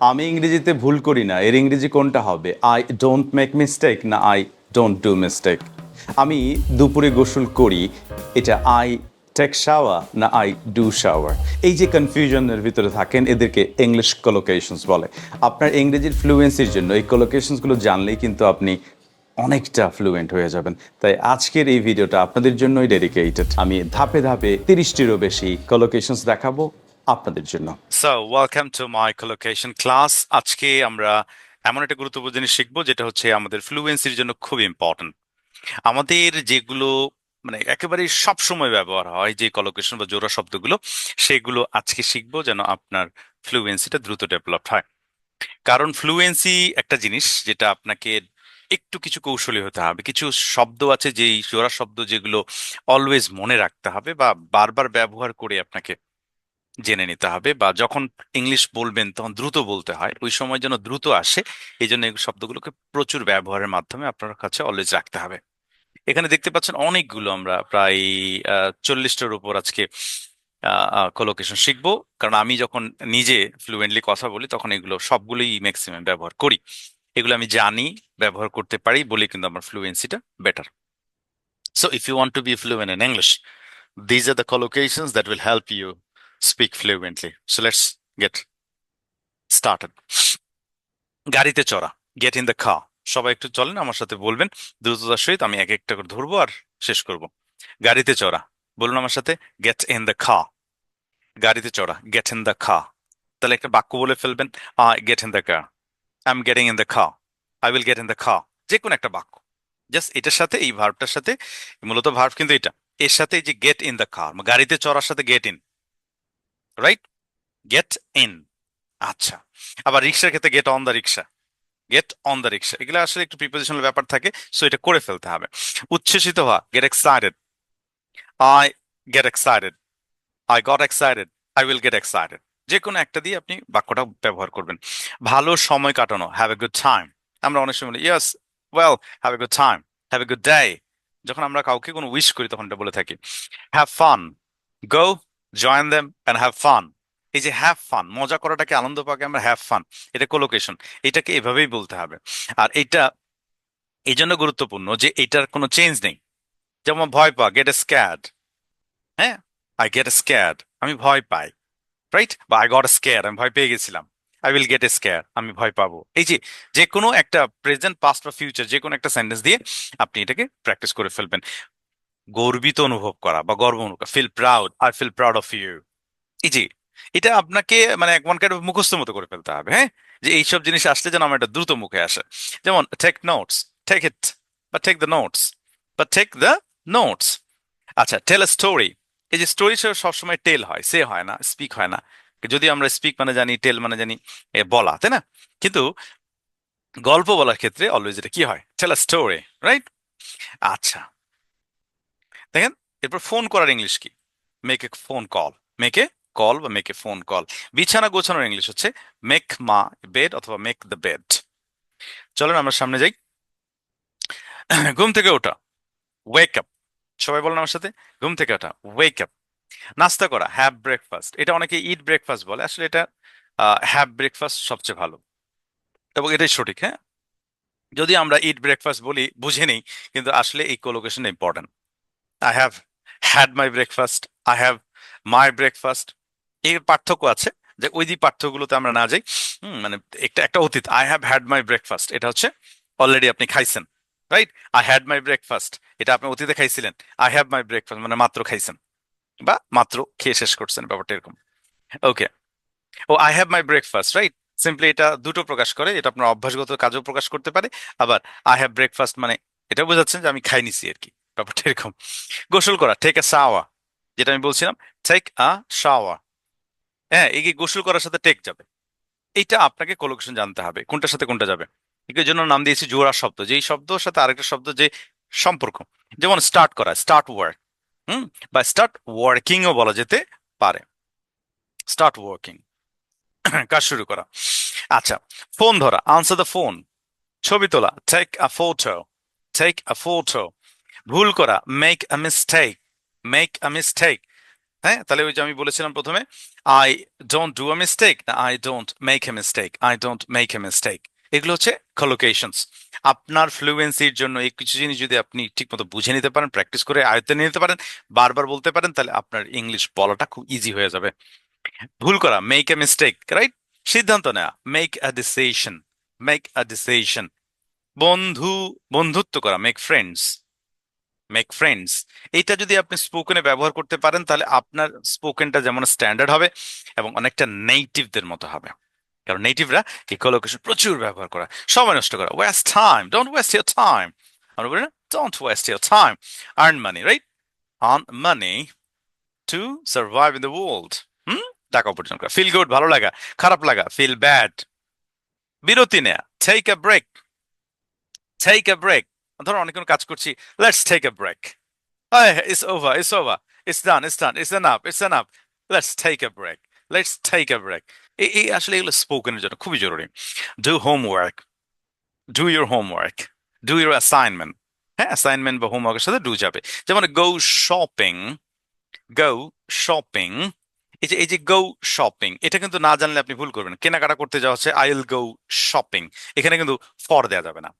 আমি ইংরেজিতে ভুল করি না, এর ইংরেজি কোনটা হবে? আই ডোন্ট মেক মিস্টেক না আই ডোন্ট ডু মিস্টেক আমি দুপুরে গোসল করি, এটা আই টেক শাওয়ার না আই ডু শাওয়ার এই যে কনফিউশনের ভিতরে থাকেন, এদেরকে ইংলিশ কলোকেশনস বলে। আপনার ইংরেজির ফ্লুয়েন্সির জন্য এই কলোকেশনসগুলো জানলেই কিন্তু আপনি অনেকটা ফ্লুয়েন্ট হয়ে যাবেন। তাই আজকের এই ভিডিওটা আপনাদের জন্যই ডেডিকেটেড আমি ধাপে ধাপে তিরিশটিরও বেশি কলোকেশনস দেখাবো। আপনাদের জন্য। So welcome to my collocation class আজকে আমরা এমন একটা গুরুত্বপূর্ণ জিনিস শিখব, যেটা হচ্ছে আমাদের ফ্লুয়েন্সির জন্য খুব ইম্পর্টেন্ট আমাদের যেগুলো মানে একেবারে সব সময় ব্যবহার হয়, যে কলোকেশন বা জোড়া শব্দগুলো, সেগুলো আজকে শিখব যেন আপনার ফ্লুয়েন্সিটা দ্রুত ডেভেলপ হয়। কারণ ফ্লুয়েন্সি একটা জিনিস যেটা আপনাকে একটু কিছু কৌশলী হতে হবে। কিছু শব্দ আছে যেই জোড়া শব্দ যেগুলো অলওয়েজ মনে রাখতে হবে বা বারবার ব্যবহার করে আপনাকে জেনে নিতে হবে বা যখন ইংলিশ বলবেন তখন দ্রুত বলতে হয়। ওই সময় যেন দ্রুত আসে এই জন্য এই শব্দগুলোকে প্রচুর ব্যবহারের মাধ্যমে আপনার কাছে অলওয়েজ রাখতে হবে। এখানে দেখতে পাচ্ছেন অনেকগুলো আমরা প্রায় চল্লিশটার উপর আজকে কলোকেশন শিখব। কারণ আমি যখন নিজে ফ্লুয়েন্টলি কথা বলি তখন এগুলো সবগুলোই ম্যাক্সিমাম ব্যবহার করি। এগুলো আমি জানি, ব্যবহার করতে পারি বলে কিন্তু আমার ফ্লুয়েন্সিটা better so if you want to be fluent in English these are the collocations that will help you speak fluently. So let's get started. গাড়িতে চড়া গেট ইন দ্য খা সবাই একটু চলেন, আমার সাথে বলবেন। দ্রুততার সহিত আমি এক একটা করে ধরবো আর শেষ করব। গাড়িতে চড়া, বলুন আমার সাথে গেট ইন দ্য খা গাড়িতে চড়া গেট ইন দ্য খা তাহলে একটা বাক্য বলে ফেলবেন I get in the car I am getting in the খা I will get in the খা যে কোনো একটা বাক্য। জাস্ট এটার সাথে, এই ভার্বটার সাথে, মূলত ভার্ব কিন্তু এটা। এর সাথে যে গেট ইন দ্য কার গাড়িতে চড়ার সাথে get in right get in আচ্ছা। আবার রিক্সার ক্ষেত্রে get on the rickshaw get on the rickshaw এগুলো আসলে একটু প্রিপোজিশনাল ব্যাপার থাকে সো এটা করে ফেলতে হবে। উচ্ছ্বসিত হওয়া। Get excited I get excited I got excited I will get excited যে কোনো একটা দিয়ে আপনি বাক্যটা ব্যবহার করবেন। ভালো সময় কাটানো। হ্যাভ এ গুড টাইম আমরা অনেক সময় বলি yes well have a good time have a good day যখন আমরা কাউকে কোনো উইশ করি, তখন এটা বলে থাকি। Have fun go join them and have fun এই যে হ্যাভ ফান মজা করাটাকে আনন্দ পাকে আমরা হ্যাভ ফান এটা কোলোকেশন এটাকে এভাবেই বলতে হবে। আর এটা এই জন্য গুরুত্বপূর্ণ যে এটার কোনো চেঞ্জ নেই। যেমন ভয় পা গেট এ স্ক্যাড হ্যাঁ? আই গেট এ স্ক্যাড আমি ভয় পাই রাইট বা আই গট স্ক্যার আমি ভয় পেয়ে গেছিলাম। I will get a scare আমি ভয় পাবো। এই যে যে কোনো একটা প্রেজেন্ট পাস্ট বা ফিউচার যে কোনো একটা সেন্টেন্স দিয়ে আপনি এটাকে প্র্যাকটিস করে ফেলবেন। গর্বিত অনুভব করা বা গর্ব অনুভব feel proud I feel proud of you এই যে, এটা আপনাকে মানে এক মনকে মুখস্থ মতো করে ফেলতে হবে হ্যাঁ? যে এইসব জিনিস আসলে যেন আমার এটা দ্রুত মুখে আসে। যেমন টেক নোটস টেক ইট বা টেক দ্য নোটস বা টেক দ্য নোটস আচ্ছা টেল এ স্টোরি এই যে স্টোরি সবসময় টেল হয় সে হয় না স্পিক হয় না। যদি আমরা স্পিক মানে জানি টেল মানে জানি বলা, তাই না? কিন্তু গল্প বলার ক্ষেত্রে অলওয়েজ এটা কি হয়? টেল আ স্টোরি রাইট আচ্ছা দেখেন, এরপর ফোন করার ইংলিশ কি? Make a phone call make a call বা মেক এ ফোন কল বিছানা গোছানোর ইংলিশ হচ্ছে মেক মা বেড অথবা মেক দ্য বেড চলেন আমরা সামনে যাই। ঘুম থেকে ওঠা। ওয়েক আপ সবাই বলেন আমার সাথে? ঘুম থেকে ওঠা। ওয়েক আপ নাস্তা করা। হ্যাভ ব্রেকফাস্ট এটা অনেকে ইট ব্রেকফাস্ট বলে। আসলে এটা হ্যাভ ব্রেকফাস্ট সবচেয়ে ভালো। এবং এটাই সঠিক হ্যাঁ? যদি আমরা ইট ব্রেকফাস্ট বলি, বুঝে নেই, কিন্তু আসলে এই collocation important I have had my breakfast I have my breakfast এর পার্থক্য আছে যে ওই যে পার্থক্যগুলোতে আমরা না যাই মানে একটা একটা অতীত। I have had my breakfast এটা হচ্ছে অলরেডি আপনি খাইছেন right I had my breakfast এটা আপনি অতীতে খাইছিলেন। আই হ্যাভ মাই ব্রেকফাস্ট মানে মাত্র খাইছেন। বা মাত্র খেয়ে শেষ করছেন, ব্যাপারটা এরকম। Okay O I have my breakfast right simply এটা দুটো প্রকাশ করে। এটা আপনার অভ্যাসগত কাজও প্রকাশ করতে পারে। আবার আই হ্যাভ ব্রেকফাস্ট মানে এটা বোঝাচ্ছেন যে আমি খাই নিছি আর কি। ব্যাপারটা এরকম। গোসল করা টেক আ শাওয়া যেটা আমি বলছিলাম টেক আ শাওয়া হ্যাঁ এই গোসল করার সাথে টেক যাবে। এইটা আপনাকে কোলোকেশন জানতে হবে, কোনটার সাথে কোনটা যাবে। এর জন্য নাম দিয়েছি জোড়া শব্দ, যেই শব্দর সাথে আরেকটা শব্দ, যে সম্পর্ক। যেমন স্টার্ট করা স্টার্ট ওয়ার্ক হুম? বা স্টার্ট ওয়ার্কিংও বলা যেতে পারে। স্টার্ট ওয়ার্কিং কাজ শুরু করা। আচ্ছা ফোন ধরা আনসার দ্য ফোন ছবি তোলা take a photo take a photo ভুল করা make a mistake make a mistake হ্যাঁ? তাহলে ওই যে আমি বলেছিলাম প্রথমে I don't do a mistake না I don't make a mistake I don't make a mistake এগুলো হচ্ছে কলোকেশনস আপনার ফ্লুয়েন্সির জন্য এই কিছু জিনিস যদি আপনি ঠিকমতো বুঝে নিতে পারেন প্র্যাকটিস করে আয়ত্তে নিতে পারেন, বারবার বলতে পারেন, তাহলে আপনার ইংলিশ বলাটা খুব ইজি হয়ে যাবে। ভুল করা মেক এ মিস্টেক রাইট সিদ্ধান্ত নেওয়া make a decision make a decision বন্ধু, বন্ধুত্ব করা মেক ফ্রেন্ডস মেক ফ্রেন্ডস এইটা যদি আপনি স্পোকেনে ব্যবহার করতে পারেন, তাহলে আপনার স্পোকেনটা যেমন স্ট্যান্ডার্ড হবে এবং অনেকটা নেটিভদের মতো হবে। কারণ নেটিভরা এই কলোকেশন প্রচুর ব্যবহার করা। সময় নষ্ট করা। Waste time don't waste your time আমরা বলি না don't waste your time earn money right earn money to survive in the world hmm? টাকা উপার্জন করা। ফিল গুড ভালো লাগা। খারাপ লাগা। ফিল ব্যাড বিরতি নেয়া। Take a break take a break ধরো অনেকক্ষণ কাজ করছি let's take a break it's over it's over it's done it's done it's enough it's enough let's take a break let's take a break এই আসলে এগুলো স্পোকেনের জন্য খুবই জরুরি। Do homework do your homework do your assignment হ্যাঁ assignment বা হোমওয়ার্কের সাথে ডু যাবে। যেমন গো শপিং গো শপিং এই যে এই যে গো শপিং এটা কিন্তু না জানলে আপনি ভুল করবেন। কেনাকাটা করতে যাওয়া হচ্ছে আই উইল গো শপিং এখানে কিন্তু ফর দেওয়া যাবে না।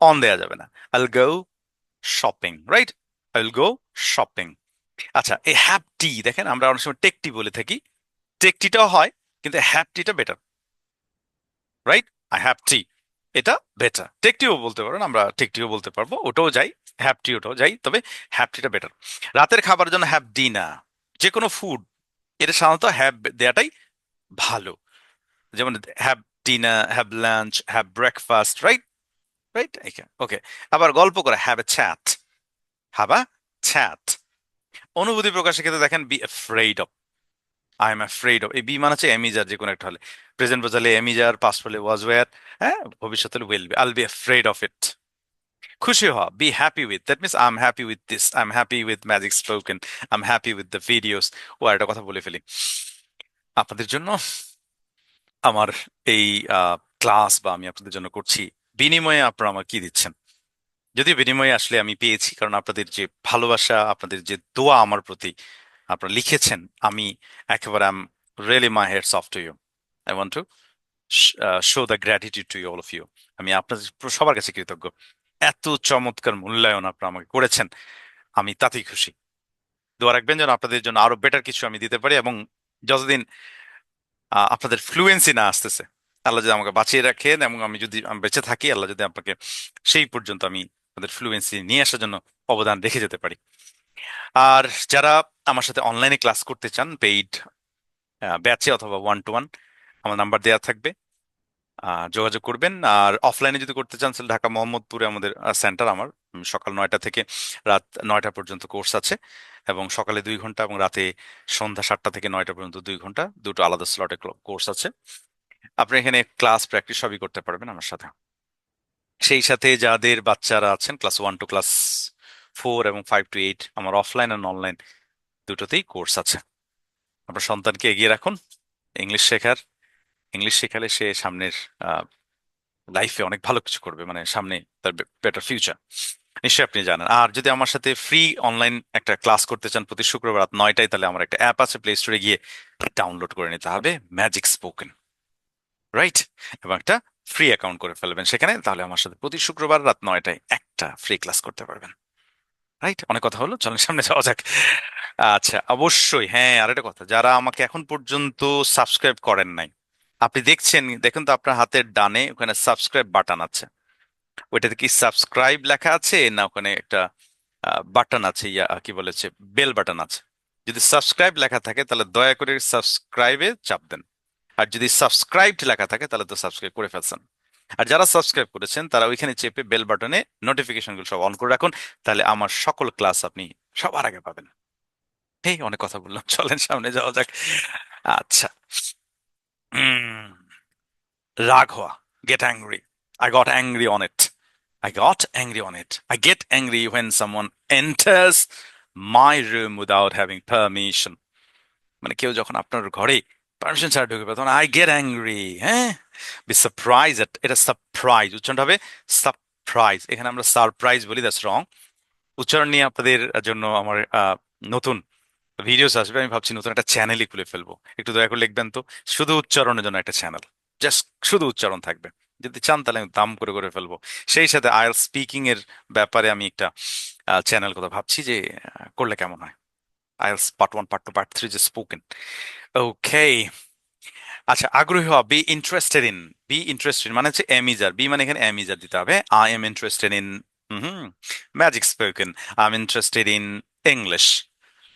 অন দেওয়া যাবে না। Will go shopping right I will go shopping আচ্ছা এই হ্যাপটি দেখেন আমরা অনেক সময় টেকটি বলে থাকি। টেকটিটাও হয়, কিন্তু have হ্যাপটিটা better right I have tea এটা বেটার টেকটিও বলতে পারেন, আমরা টেকটিও বলতে পারব, ওটাও যাই হ্যাপটি ওটাও যাই, তবে হ্যাপটিটা বেটার রাতের খাবারের জন্য হ্যাভ ডিনার যে কোনো ফুড এটা সাধারণত হ্যাভ দেওয়াটাই ভালো। যেমন have dinner have lunch have breakfast right right okay আবার গল্প করে have a chat have a chat অনুভূতি প্রকাশের ক্ষেত্রে দেখেন be afraid of I am afraid of এই বি মানে হচ্ছে এমিজার যে কোনো একটা হলে। প্রেজেন্ট বোঝালে এমিজার পাস্ট হলে ওয়াজ ওয়ার হ্যাঁ? ভবিষ্যৎ হলে will be all be afraid of it খুশি হওয়া be happy with that means I am happy with this I am happy with magic spoken I am happy with the videos ও একটা কথা বলে ফেলি। আপনাদের জন্য, আমার এই ক্লাস বা আমি আপনাদের জন্য করছি বিনিময়ে আপনারা আমার কি দিচ্ছেন? যদিও বিনিময়ে আসলে আমি পেয়েছি, কারণ আপনাদের যে ভালোবাসা, আপনাদের যে দোয়া আমার প্রতি আপনারা লিখেছেন, আমি একেবারে am really my heads off to you I want to show the gratitude to all of you আমি আপনাদের সবার কাছে কৃতজ্ঞ। এত চমৎকার মূল্যায়ন আপনারা আমাকে করেছেন, আমি তাতেই খুশি। দোয়া রাখবেন যেন আপনাদের জন্য আরও বেটার কিছু আমি দিতে পারি এবং যতদিন আপনাদের ফ্লুয়েন্সি না আসতেছে আল্লাহ যদি আমাকে বাঁচিয়ে রাখেন এবং আমি যদি আমি বেঁচে থাকি, আল্লাহ যদি আপনাকে সেই পর্যন্ত আমি আপনাদের ফ্লুয়েন্সি নিয়ে আসার জন্য অবদান রেখে যেতে পারি। আর যারা আমার সাথে অনলাইনে ক্লাস করতে চান পেইড ব্যাচে অথবা ওয়ান টু ওয়ান আমার নাম্বার দেওয়া থাকবে। যোগাযোগ করবেন। আর অফলাইনে যদি করতে চান, তাহলে ঢাকা মোহাম্মদপুরে আমাদের সেন্টার আমার। সকাল নয়টা থেকে রাত নয়টা পর্যন্ত কোর্স আছে এবং সকালে দুই ঘণ্টা এবং রাতে সন্ধ্যা সাতটা থেকে নয়টা পর্যন্ত দুই ঘণ্টা। দুটো আলাদা স্লটে কোর্স আছে। আপনি এখানে ক্লাস প্র্যাকটিস সবই করতে পারবেন আমার সাথে। সেই সাথে যাদের বাচ্চারা আছেন class one two class four এবং ফাইভ টু এইট আমার অফলাইন অ্যান্ড অনলাইন দুটোতেই কোর্স আছে। আপনার সন্তানকে এগিয়ে রাখুন ইংলিশ শেখার। ইংলিশ শেখালে সে সামনের লাইফে অনেক ভালো কিছু করবে মানে সামনে তার বেটার ফিউচার নিশ্চয়ই আপনি জানেন। আর যদি আমার সাথে ফ্রি অনলাইন একটা ক্লাস করতে চান প্রতি শুক্রবার রাত নয়টায়, তাহলে আমার একটা অ্যাপ আছে প্লে স্টোরে গিয়ে ডাউনলোড করে নিতে হবে ম্যাজিক স্পোকেন রাইট এবং একটা ফ্রি অ্যাকাউন্ট করে ফেলবেন সেখানে, তাহলে আমার সাথে প্রতি শুক্রবার রাত নয়টায় একটা ফ্রি ক্লাস করতে পারবেন। রাইট অনেক কথা হলো, চলেন সামনে যাওয়া যাক। আচ্ছা অবশ্যই হ্যাঁ আর একটা কথা, যারা আমাকে এখন পর্যন্ত সাবস্ক্রাইব করেন নাই, আপনি দেখছেন, দেখুন তো আপনার হাতের ডানে ওখানে সাবস্ক্রাইব বাটন আছে। ওইটাতে কি সাবস্ক্রাইব লেখা আছে, না ওখানে একটা বাটন আছে, ইয়া, কি বলেছে বেল বাটন আছে। যদি সাবস্ক্রাইব লেখা থাকে, তাহলে দয়া করে সাবস্ক্রাইবে চাপ দেন। আর যদি সাবস্ক্রাইবড লেখা থাকে, তাহলে তো সাবস্ক্রাইব করে ফেলছেন আর যারা সাবস্ক্রাইব করেছেন, তারা ওইখানে চেপে বেল বাটনে নোটিফিকেশনগুলো সব অন করে রাখুন তাহলে আমার সকল ক্লাস আপনি সবার আগে পাবেন এই অনেক কথা বললাম, চলেন সামনে যাওয়া যাক আচ্ছা রাগ হওয়া get angry I got angry on it. I got angry on it. I get angry when someone enters my room without having permission. মানে কেউ যখন আপনার ঘরে পারমিশন ছাড়া ঢুকে তখন আই গেট অ্যাংরি হ্যাঁ বি সারপ্রাইজ এটা সারপ্রাইজ উচ্চারণটা হবে সারপ্রাইজ এখানে আমরা সারপ্রাইজ বলি দ্যাটস রং উচ্চারণ নিয়ে আপনাদের জন্য আমার নতুন ভিডিওস আসবে, আমি ভাবছি নতুন একটা চ্যানেলই খুলে ফেলব। একটু দয়া করে লিখবেন তো, শুধু উচ্চারণের জন্য একটা চ্যানেল জাস্ট শুধু উচ্চারণ থাকবে। যদি চান তাহলে আমি দাম করে করে ফেলব। সেই সাথে আইএল স্পিকিং এর ব্যাপারে আমি একটা চ্যানেল কথা ভাবছি যে করলে কেমন হয়? IELTS part one part two part three যে স্পোকেন ওকে আচ্ছা আগ্রহী হওয়া be interested in be interested মানে হচ্ছে এমিজার বি মানে এখানে এমিজার দিতে হবে। I am interested in magic spoken I am interested in English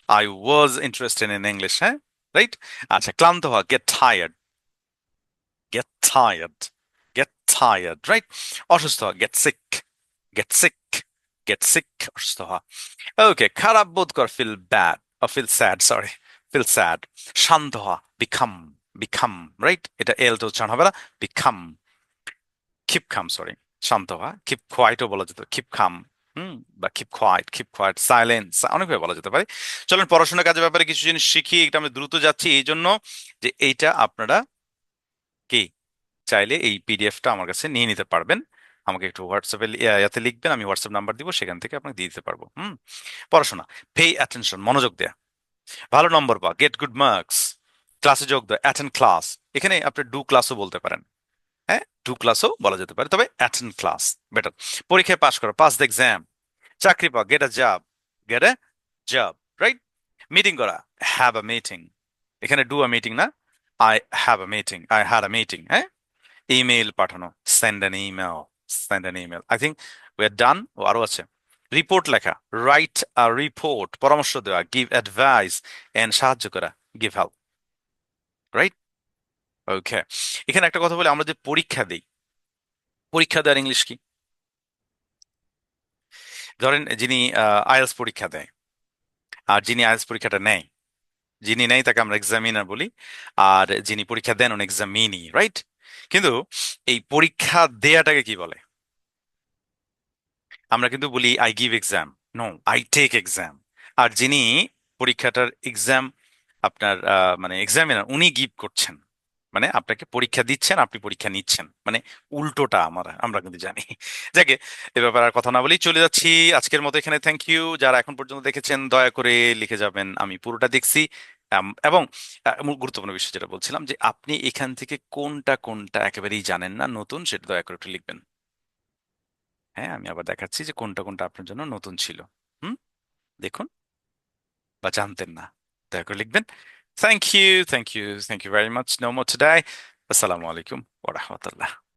I was interested in English হ্যাঁ? রাইট আচ্ছা ক্লান্ত হওয়া get tired get tired get tired right অসুস্থ হওয়া get sick get sick get sick অসুস্থ হওয়া। ওকে খারাপ বোধ কর feel bad feel sad sorry feel sad শান্ত হওয়া বিকাম বিকাম রাইট এটা এল তো উচ্চারণ হবে না বিকাম কিপ খাম সরি শান্ত হওয়া কিপ কোয়াইটও বলা যেত কিপ খাম হুম বা keep quiet keep quiet silence অনেকভাবে বলা যেতে পারে চলেন পড়াশোনার কাজের ব্যাপারে কিছু জিনিস শিখি এটা আমি দ্রুত যাচ্ছি এই জন্য যে এইটা আপনারা কি চাইলে এই পিডিএফটা আমার কাছে নিয়ে নিতে পারবেন আমাকে একটু হোয়াটসঅ্যাপে ইয়াতে লিখবেন, আমি হোয়াটসঅ্যাপ নাম্বার দিব, সেখান থেকে আপনাকে দিয়ে দিতে পারব, হুম? পড়াশোনা পে অ্যাটেনশন মনোযোগ দেয়া। ভালো নম্বর পা গেট গুড মার্কস ক্লাসে যোগ দেয় অ্যাটেন্ড ক্লাস এখানে আপনি ডু ক্লাসও বলতে পারেন হ্যাঁ? ডু ক্লাসও বলা যেতে পারে, তবে অ্যাটেন্ড ক্লাস বেটার পরীক্ষায় পাশ করো পাস দ্য এক্সাম চাকরি পাও get a job get a job right meeting করা হ্যাভ আ মিটিং এখানে ডু আ মিটিং না I have a meeting I had a meeting হ্যাঁ? ইমেল পাঠানো send an email send an email I think we are done ও আরও আছে। Report লেখা। Write a report পরামর্শ দেওয়া। গিভ অ্যাডভাইস এন্ড সাহায্য করা। গিভ হেল্প রাইট ওকে এখানে একটা কথা বলি। আমরা যে পরীক্ষা দিই। পরীক্ষা দেওয়ার ইংলিশ কি? ধরেন যিনি আইএলস পরীক্ষা দেয়। আর যিনি আইএলস পরীক্ষাটা নেয়। যিনি নেয় তাকে আমরা এক্সামিনার বলি। আর যিনি পরীক্ষা দেন, উনি এক্সামিনি রাইট কিন্তু এই পরীক্ষা দেয়াটাকে কি বলে? আমরা কিন্তু বলি I give exam no I take exam আর যিনি পরীক্ষাটার এক্সাম আপনার মানে এক্সামিনার উনি গিভ করছেন। মানে আপনাকে পরীক্ষা দিচ্ছেন, আপনি পরীক্ষা নিচ্ছেন। মানে উল্টোটা আমার, আমরা কিন্তু জানি। যাকে, এ ব্যাপারে আর কথা না বলেই চলে যাচ্ছি। আজকের মতো এখানে থ্যাংক ইউ যারা এখন পর্যন্ত দেখেছেন, দয়া করে লিখে যাবেন। আমি পুরোটা দেখছি। এবং গুরুত্বপূর্ণ বিষয় যেটা বলছিলাম যে আপনি এখান থেকে কোনটা কোনটা একেবারেই জানেন না নতুন, সেটা দয়া করে একটু লিখবেন। হ্যাঁ আমি আবার দেখাচ্ছি যে কোনটা কোনটা আপনার জন্য নতুন ছিল। হুম? দেখুন। বা জানতেন না। দয়া করে লিখবেন। Thank you thank you thank you very much no more today আসসালামু আলাইকুম। ওয়া